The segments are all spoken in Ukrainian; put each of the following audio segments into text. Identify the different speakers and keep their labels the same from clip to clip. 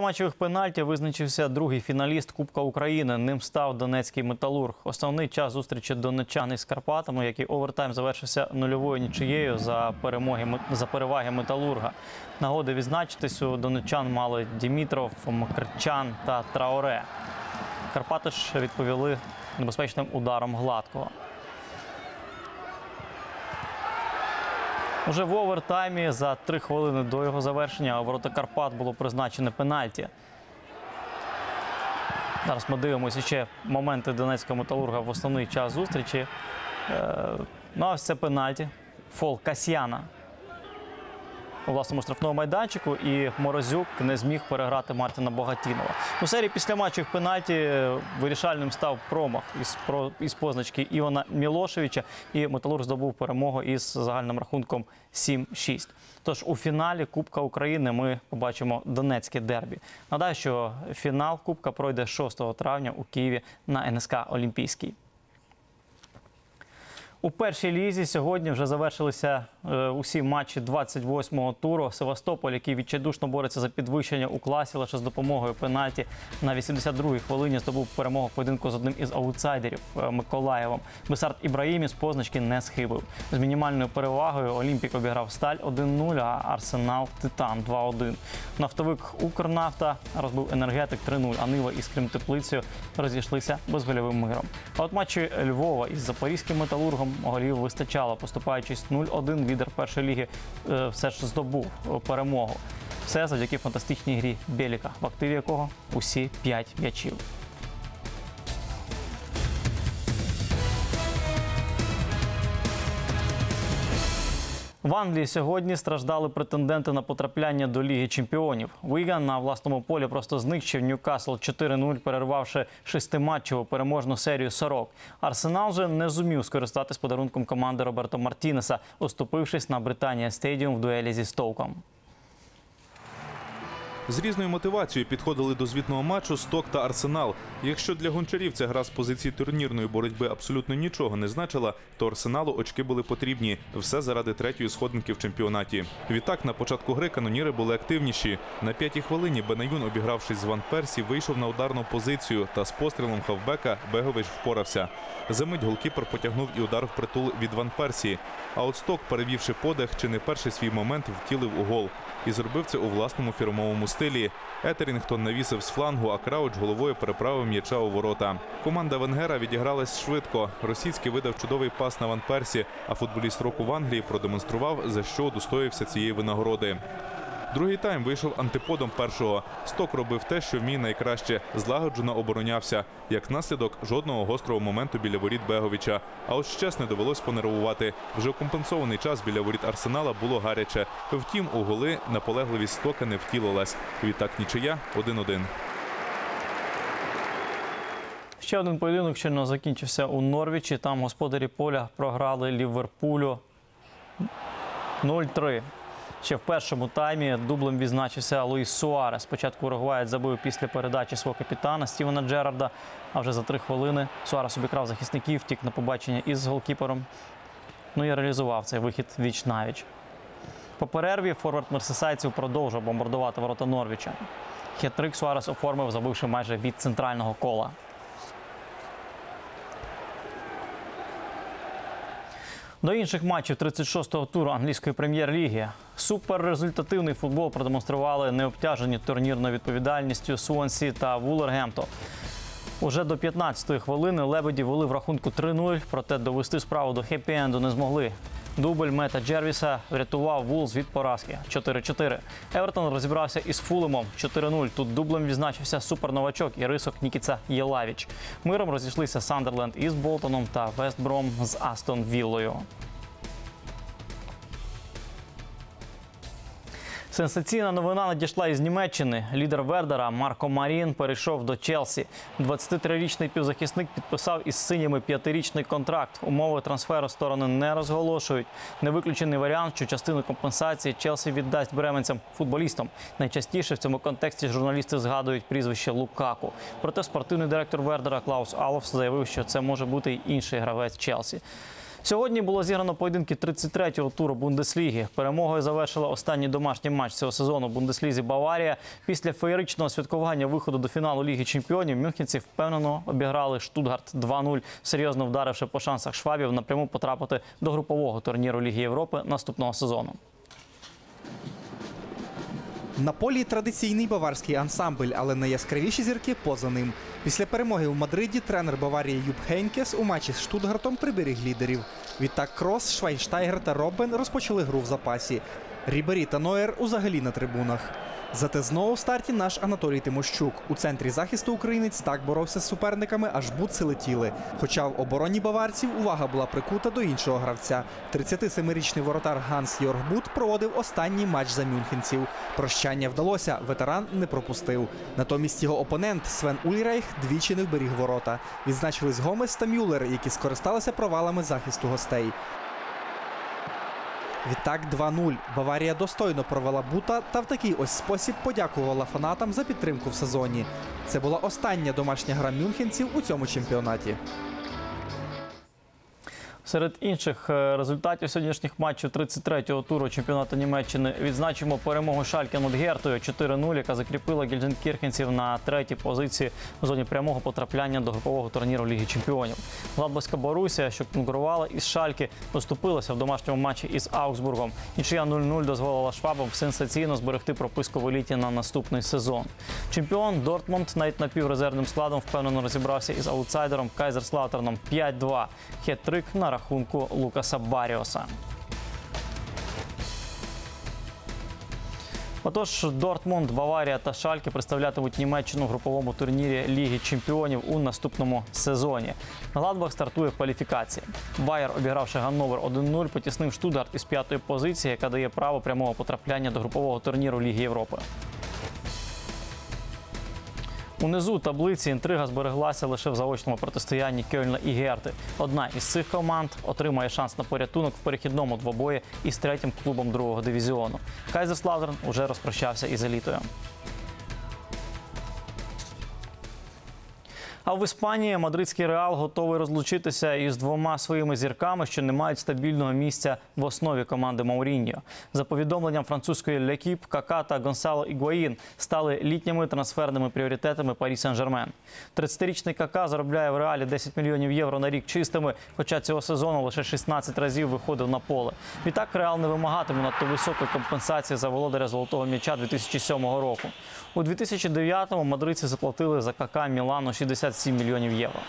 Speaker 1: матчових пенальті визначився другий фіналіст Кубка України. Ним став донецький металург. Основний час зустрічі донеччан із Карпатами, який овертайм завершився нульовою нічиєю за перемоги за переваги металурга. Нагоди відзначитись у донеччан мали Дімітров, Макарчан та Траоре. Карпати ж відповіли небезпечним ударом гладкого. Уже в овертаймі за три хвилини до його завершення ворота Карпат було призначене пенальті. Зараз ми дивимося ще моменти Донецького металурга в основний час зустрічі. Е, ну, а ось це пенальті. Фол Касьяна у власному штрафному майданчику, і Морозюк не зміг переграти Мартіна Богатінова. У серії після матчів пенальті е, вирішальним став промах із, про- із позначки Івана Мілошевича, і Металург здобув перемогу із загальним рахунком 7-6. Тож у фіналі Кубка України ми побачимо Донецьке дербі. Нагадаю, що фінал Кубка пройде 6 травня у Києві на НСК Олімпійський. У першій лізі сьогодні вже завершилися е, усі матчі 28-го туру. Севастополь, який відчайдушно бореться за підвищення у класі, лише з допомогою пенальті на 82-й хвилині здобув перемогу в поєдинку з одним із аутсайдерів е, Миколаєвом. Бесард Ібраїмі з позначки не схибив. З мінімальною перевагою Олімпік обіграв Сталь 1-0, а Арсенал Титан 2-1. Нафтовик Укрнафта розбив енергетик 3-0, а Нива із Кримтеплицею розійшлися безгольовим миром. А от матчі Львова із запорізьким металургом голів вистачало, поступаючись 0-1, лідер першої ліги е, все ж здобув е, перемогу. Все завдяки фантастичній грі Беліка, в активі якого усі 5 м'ячів. В Англії сьогодні страждали претенденти на потрапляння до Ліги Чемпіонів. Віган на власному полі просто знищив Ньюкасл 4-0, перервавши шестиматчеву переможну серію сорок. Арсенал же не зумів скористатись подарунком команди Роберто Мартінеса, оступившись на Британія Стедіум в дуелі зі Стоуком.
Speaker 2: З різною мотивацією підходили до звітного матчу Сток та Арсенал. Якщо для гончарів ця гра з позиції турнірної боротьби абсолютно нічого не значила, то Арсеналу очки були потрібні. Все заради третьої сходинки в чемпіонаті. Відтак на початку гри каноніри були активніші. На п'ятій хвилині Бенаюн, обігравшись з Ван Персі, вийшов на ударну позицію та з пострілом хавбека Бегович впорався. Замить голкіпер потягнув і удар в притул від Ван Персі. А от Сток, перевівши подих, чи не перший свій момент втілив у гол. І зробив це у власному фірмовому стилі. Етерінгтон навісив з флангу, а Крауч головою переправив м'яча у ворота. Команда Венгера відігралась швидко. Російський видав чудовий пас на Ван Персі, а футболіст року в Англії продемонстрував, за що удостоївся цієї винагороди. Другий тайм вийшов антиподом першого. Сток робив те, що вміє найкраще, злагоджено оборонявся. Як наслідок, жодного гострого моменту біля воріт Беговича. А щас не довелось понервувати. Вже у компенсований час біля воріт Арсенала було гаряче. Втім, у голи наполегливість стока не втілилась. Відтак нічия 1-1.
Speaker 1: Ще один поєдинок щойно закінчився у Норвічі. Там господарі поля програли Ліверпулю 0-3. Ще в першому таймі дублем відзначився Луїс Суарес. Спочатку Уругваєць забив після передачі свого капітана Стівена Джерарда. А вже за три хвилини Суарес обікрав захисників, втік на побачення із голкіпером. Ну і реалізував цей вихід віч навіч. По перерві форвард мерсисайців продовжив бомбардувати ворота Норвіча. Хет-трик Суарес оформив, забивши майже від центрального кола. До інших матчів 36-го туру англійської прем'єр-ліги. Суперрезультативний футбол продемонстрували необтяжені турнірною відповідальністю Суонсі та Вулергемто. Уже до 15-ї хвилини лебеді вели в рахунку 3-0, проте довести справу до хеппі-енду не змогли. Дубль Мета Джервіса врятував Вулз від поразки 4-4. Евертон розібрався із Фулемом 4-0. Тут дублем відзначився суперновачок і рисок Нікіца Єлавіч. Миром розійшлися Сандерленд із Болтоном та Вестбром з Астон Віллою. Сенсаційна новина надійшла із Німеччини. Лідер Вердера Марко Марін перейшов до Челсі. 23-річний півзахисник підписав із синіми п'ятирічний контракт. Умови трансферу сторони не розголошують. Не виключений варіант, що частину компенсації Челсі віддасть бременцям футболістам. Найчастіше в цьому контексті журналісти згадують прізвище Лукаку. Проте спортивний директор Вердера Клаус Алофс заявив, що це може бути й інший гравець Челсі. Сьогодні було зіграно поєдинки 33-го туру Бундесліги. Перемогою завершила останній домашній матч цього сезону Бундеслізі Баварія. Після феєричного святкування виходу до фіналу Ліги Чемпіонів мюнхенці впевнено обіграли Штутгарт 2-0, серйозно вдаривши по шансах швабів напряму потрапити до групового турніру Ліги Європи наступного сезону.
Speaker 3: На полі традиційний баварський ансамбль, але найяскравіші зірки поза ним. Після перемоги у Мадриді тренер Баварії Юб Хейнкес у матчі з Штутгартом приберіг лідерів. Відтак Крос, Швайнштайгер та Роббен розпочали гру в запасі. Рібері та Ноєр узагалі на трибунах. Зате знову в старті наш Анатолій Тимощук. У центрі захисту українець так боровся з суперниками, аж бутси летіли. Хоча в обороні баварців увага була прикута до іншого гравця. 37-річний воротар Ганс Йорг Бут проводив останній матч за мюнхенців. Прощання вдалося, ветеран не пропустив. Натомість його опонент Свен Ульрейх двічі не вберіг ворота. Відзначились Гомес та Мюллер, які скористалися провалами захисту гостей. Відтак 2-0. Баварія достойно провела бута та в такий ось спосіб подякувала фанатам за підтримку в сезоні. Це була остання домашня гра мюнхенців у цьому чемпіонаті.
Speaker 1: Серед інших е, результатів сьогоднішніх матчів 33-го туру чемпіонату Німеччини відзначимо перемогу Шальке над Гертою 4-0, яка закріпила гельзенкірхенців на третій позиції в зоні прямого потрапляння до групового турніру Ліги Чемпіонів. Гладбаська Борусія, що конкурувала із Шальки, поступилася в домашньому матчі із Аугсбургом. Нічия 0-0 дозволила швабам сенсаційно зберегти прописку в еліті на наступний сезон. Чемпіон Дортмунд навіть напіврезервним складом впевнено розібрався із аутсайдером Кайзерслаутерном 5-2. Хет-трик на рахунку Лукаса Баріоса. Отож, Дортмунд, Баварія та Шальке представлятимуть Німеччину в груповому турнірі Ліги Чемпіонів у наступному сезоні. Гладбах стартує в кваліфікації. Байер, обігравши Ганновер 1-0, потіснив Штутгарт із п'ятої позиції, яка дає право прямого потрапляння до групового турніру Ліги Європи. Унизу таблиці інтрига збереглася лише в заочному протистоянні Кельна і Герти. Одна із цих команд отримає шанс на порятунок в перехідному двобої із третім клубом другого дивізіону. Кайзерслаудерн уже розпрощався із елітою. А в Іспанії мадридський реал готовий розлучитися із двома своїми зірками, що не мають стабільного місця в основі команди Мауріньо. За повідомленням французької Лекіп, Кака та Гонсало Ігуаїн стали літніми трансферними пріоритетами Парі Сен-Жермен. 30-річний Кака заробляє в реалі 10 мільйонів євро на рік чистими, хоча цього сезону лише 16 разів виходив на поле. Відтак реал не вимагатиме надто високої компенсації за володаря золотого м'яча 2007 року. У 2009-му мадридці заплатили за Кака Мілану 67 мільйонів євро.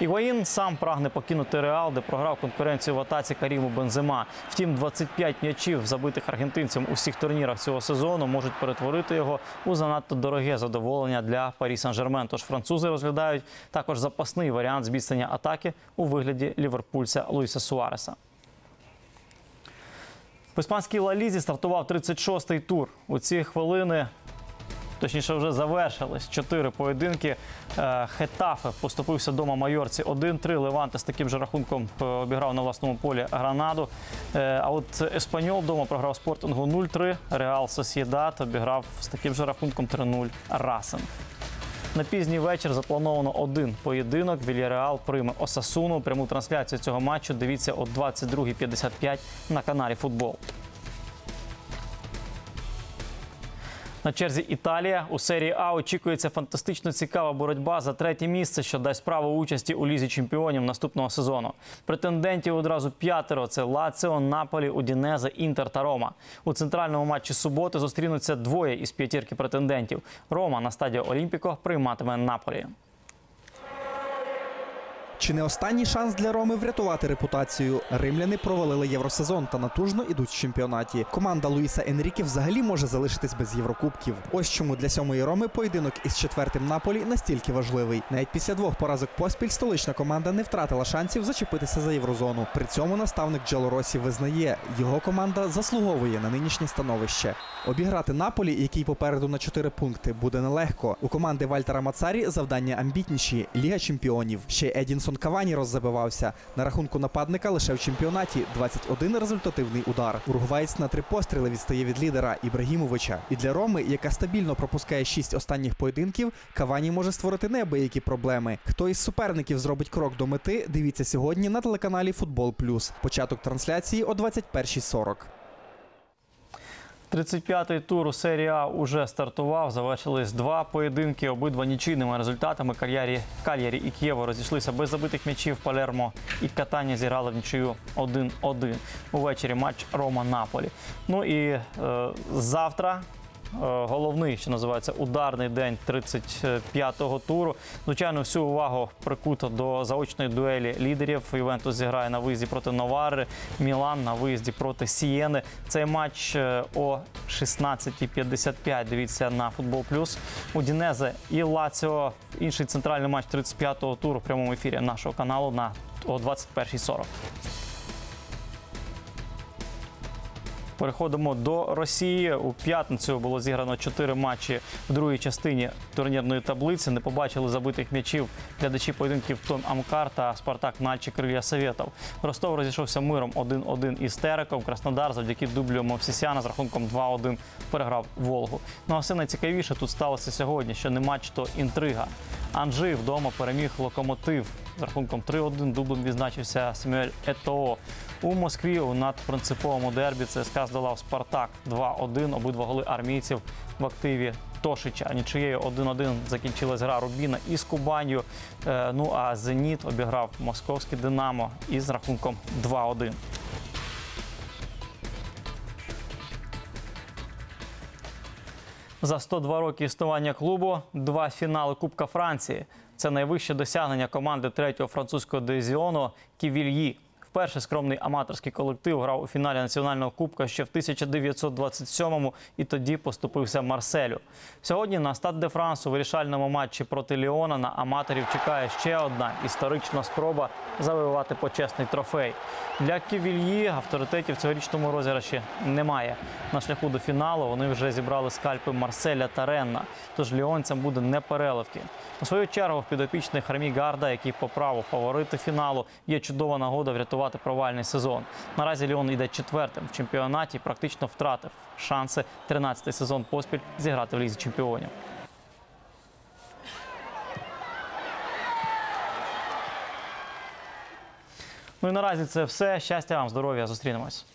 Speaker 1: Ігуаїн сам прагне покинути Реал, де програв конкуренцію в атаці Каріму Бензема. Втім, 25 м'ячів, забитих аргентинцем у всіх турнірах цього сезону, можуть перетворити його у занадто дороге задоволення для Парі Сан-Жермен. Тож французи розглядають також запасний варіант зміцнення атаки у вигляді ліверпульця Луїса Суареса. В іспанській Ла Лізі стартував 36-й тур. У ці хвилини точніше вже завершились чотири поєдинки. Е, Хетафе поступився дома Майорці 1-3. Леванте з таким же рахунком е, обіграв на власному полі Гранаду. Е, А от Еспаньол вдома програв спортингу 0-3. Реал Сосєдат обіграв з таким же рахунком 3-0 Расен. На пізній вечір заплановано один поєдинок. Вільяреал прийме Осасуну. Пряму трансляцію цього матчу дивіться о 22.55 на каналі Футбол. На черзі Італія у серії А очікується фантастично цікава боротьба за третє місце, що дасть право участі у лізі чемпіонів наступного сезону. Претендентів одразу п'ятеро: це Лаціо, Наполі, Удінеза, Інтер та Рома. У центральному матчі суботи зустрінуться двоє із п'ятірки претендентів. Рома на стадіо Олімпіко прийматиме Наполі.
Speaker 3: Чи не останній шанс для Роми врятувати репутацію? Римляни провалили євросезон та натужно ідуть в чемпіонаті. Команда Луїса Енріке взагалі може залишитись без єврокубків. Ось чому для сьомої Роми поєдинок із четвертим Наполі настільки важливий. Навіть після двох поразок поспіль столична команда не втратила шансів зачепитися за єврозону. При цьому наставник Джалоросі визнає, його команда заслуговує на нинішнє становище. Обіграти Наполі, який попереду на 4 пункти, буде нелегко. У команди Вальтера Мацарі завдання амбітніші Ліга чемпіонів. Ще Едінсон Едінсон Кавані роззабивався. На рахунку нападника лише в чемпіонаті 21 результативний удар. Уругваєць на три постріли відстає від лідера Ібрагімовича. І для Роми, яка стабільно пропускає шість останніх поєдинків, Кавані може створити неабиякі проблеми. Хто із суперників зробить крок до мети, дивіться сьогодні на телеканалі Футбол Плюс. Початок трансляції о 21.40.
Speaker 1: 35-й тур у серії А уже стартував. Завершились два поєдинки, обидва нічийними результатами. Кальярі, Кальярі і Києво розійшлися без забитих м'ячів. Палермо і Катання зіграли в нічию 1-1. Увечері матч Рома-Наполі. Ну і е, завтра. Е, Головний, що називається ударний день 35-го туру. Звичайно, всю увагу прикуто до заочної дуелі лідерів. Ювентус зіграє на виїзді проти Новари, Мілан на виїзді проти Сієни. Цей матч е, о 16.55. Дивіться на футбол плюс. Удінезе і Лаціо. Інший центральний матч 35-го туру в прямому ефірі нашого каналу на о 21.40. Переходимо до Росії. У п'ятницю було зіграно чотири матчі в другій частині турнірної таблиці. Не побачили забитих м'ячів глядачі поєдинків Том Амкар та Спартак Начі Крилья Советов. Ростов розійшовся миром 1-1 із Тереком. Краснодар завдяки дублю Мовсісяна з рахунком 2-1 переграв Волгу. Ну а все найцікавіше тут сталося сьогодні, що не матч, то інтрига. Анжи вдома переміг локомотив з рахунком 3-1. Дублем відзначився Семюель Етоо. У Москві у надпринциповому дербі ЦСКА здолав Спартак 2-1. Обидва голи армійців в активі Тошича. Нічиєю 1-1 закінчилась гра Рубіна із Кубанью. Е, Ну а Зеніт обіграв московське Динамо із рахунком 2-1. За 102 роки існування клубу два фінали Кубка Франції. Це найвище досягнення команди третього французького дивізіону Ківільї. Вперше скромний аматорський колектив грав у фіналі національного кубка ще в 1927-му і тоді поступився Марселю. Сьогодні на Стад де Франс у вирішальному матчі проти Ліона на аматорів чекає ще одна історична спроба завоювати почесний трофей. Для Ківільї авторитетів цьогорічному розіграші немає. На шляху до фіналу вони вже зібрали скальпи Марселя та Ренна. Тож ліонцям буде не переливки. У свою чергу в підопічних Ремі Гарда, який по праву фаворити фіналу, є чудова нагода врятувати провальний сезон. Наразі Ліон йде четвертим в чемпіонаті, і практично втратив шанси 13-й сезон поспіль зіграти в лізі чемпіонів. Ну і наразі це все. Щастя вам, здоров'я, зустрінемось.